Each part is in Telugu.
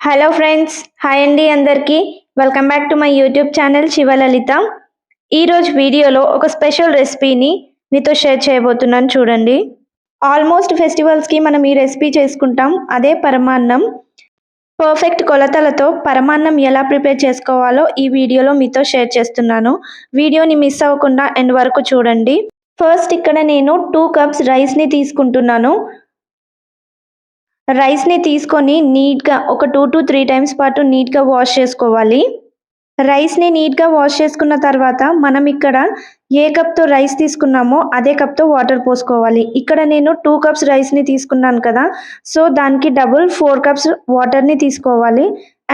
హలో ఫ్రెండ్స్ హాయ్ అండి అందరికీ. Welcome back to my YouTube channel Sivalalitha ఈరోజు వీడియోలో ఒక స్పెషల్ రెసిపీని మీతో షేర్ చేయబోతున్నాను చూడండి. ఆల్మోస్ట్ ఫెస్టివల్స్కి మనం ఈ రెసిపీ చేసుకుంటాం. అదే పరమాన్నం. పర్ఫెక్ట్ కొలతలతో పరమాన్నం ఎలా ప్రిపేర్ చేసుకోవాలో ఈ వీడియోలో మీతో షేర్ చేస్తున్నాను. వీడియోని మిస్ అవ్వకుండా ఎండ్ వరకు చూడండి. ఫస్ట్ ఇక్కడ నేను టూ కప్స్ రైస్ని తీసుకుంటున్నాను. రైస్ని తీసుకొని నీట్గా ఒక టూ టు త్రీ టైమ్స్ పాటు నీట్గా వాష్ చేసుకోవాలి. రైస్ని నీట్గా వాష్ చేసుకున్న తర్వాత మనం ఇక్కడ ఏ కప్తో రైస్ తీసుకున్నామో అదే కప్తో వాటర్ పోసుకోవాలి. ఇక్కడ నేను టూ కప్స్ రైస్ని తీసుకున్నాను కదా సో దానికి డబుల్ ఫోర్ కప్స్ వాటర్ని తీసుకోవాలి.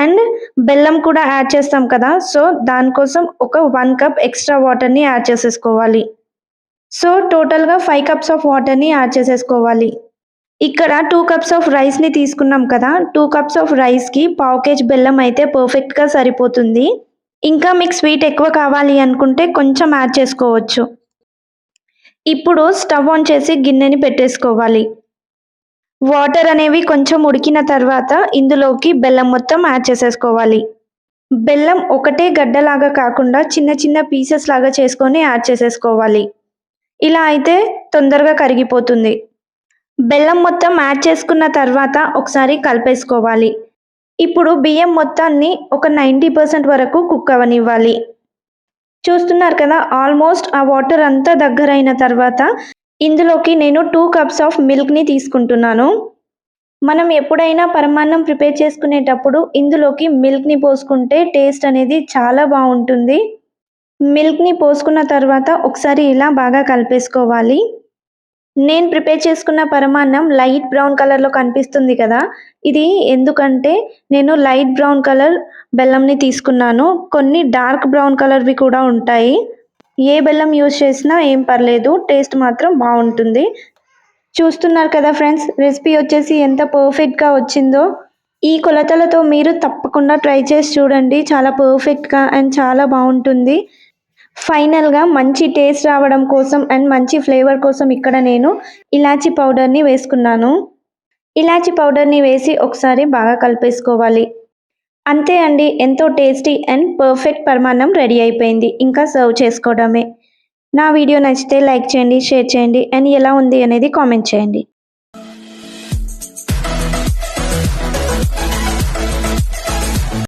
అండ్ బెల్లం కూడా యాడ్ చేస్తాం కదా సో దానికోసం ఒక వన్ కప్ ఎక్స్ట్రా వాటర్ని యాడ్ చేసేసుకోవాలి. సో టోటల్గా ఫైవ్ కప్స్ ఆఫ్ వాటర్ని యాడ్ చేసేసుకోవాలి. ఇక్కడ టూ కప్స్ ఆఫ్ రైస్ని తీసుకున్నాం కదా టూ కప్స్ ఆఫ్ రైస్కి పావు కేజీ బెల్లం అయితే పర్ఫెక్ట్గా సరిపోతుంది. ఇంకా మీకు స్వీట్ ఎక్కువ కావాలి అనుకుంటే కొంచెం యాడ్ చేసుకోవచ్చు. ఇప్పుడు స్టవ్ ఆన్ చేసి గిన్నెని పెట్టేసుకోవాలి. వాటర్ అనేవి కొంచెం ఉడికిన తర్వాత ఇందులోకి బెల్లం మొత్తం యాడ్ చేసేసుకోవాలి. బెల్లం ఒకటే గడ్డలాగా కాకుండా చిన్న చిన్న పీసెస్ లాగా చేసుకొని యాడ్ చేసేసుకోవాలి. ఇలా అయితే తొందరగా కరిగిపోతుంది. బెల్లం మొత్తం యాడ్ చేసుకున్న తర్వాత ఒకసారి కలిపేసుకోవాలి. ఇప్పుడు బియ్యం మొత్తాన్ని ఒక నైంటీ పర్సెంట్ వరకు కుక్ అవనివ్వాలి. చూస్తున్నారు కదా ఆల్మోస్ట్ ఆ వాటర్ అంతా దగ్గరైన తర్వాత ఇందులోకి నేను టూ కప్స్ ఆఫ్ మిల్క్ని తీసుకుంటున్నాను. మనం ఎప్పుడైనా పరమాన్నం ప్రిపేర్ చేసుకునేటప్పుడు ఇందులోకి మిల్క్ని పోసుకుంటే టేస్ట్ అనేది చాలా బాగుంటుంది. మిల్క్ని పోసుకున్న తర్వాత ఒకసారి ఇలా బాగా కలిపేసుకోవాలి. నేను ప్రిపేర్ చేసుకున్న పరమాన్నం లైట్ బ్రౌన్ కలర్లో కనిపిస్తుంది కదా. ఇది ఎందుకంటే నేను లైట్ బ్రౌన్ కలర్ బెల్లంని తీసుకున్నాను. కొన్ని డార్క్ బ్రౌన్ కలర్వి కూడా ఉంటాయి. ఏ బెల్లం యూజ్ చేసినా ఏం పర్లేదు. టేస్ట్ మాత్రం బాగుంటుంది. చూస్తున్నారు కదా ఫ్రెండ్స్ రెసిపీ వచ్చేసి ఎంత పర్ఫెక్ట్గా వచ్చిందో. ఈ కొలతలతో మీరు తప్పకుండా ట్రై చేసి చూడండి. చాలా పర్ఫెక్ట్గా అండ్ చాలా బాగుంటుంది. ఫైనల్గా మంచి టేస్ట్ రావడం కోసం అండ్ మంచి ఫ్లేవర్ కోసం ఇక్కడ నేను ఇలాచి పౌడర్ని వేసుకున్నాను. ఇలాచి పౌడర్ని వేసి ఒకసారి బాగా కలిపేసుకోవాలి. అంతే అండి ఎంతో టేస్టీ అండ్ పర్ఫెక్ట్ పరిమాణం రెడీ అయిపోయింది. ఇంకా సర్వ్ చేసుకోవడమే. నా వీడియో నచ్చితే లైక్ చేయండి షేర్ చేయండి అండ్ ఎలా ఉంది అనేది కామెంట్ చేయండి.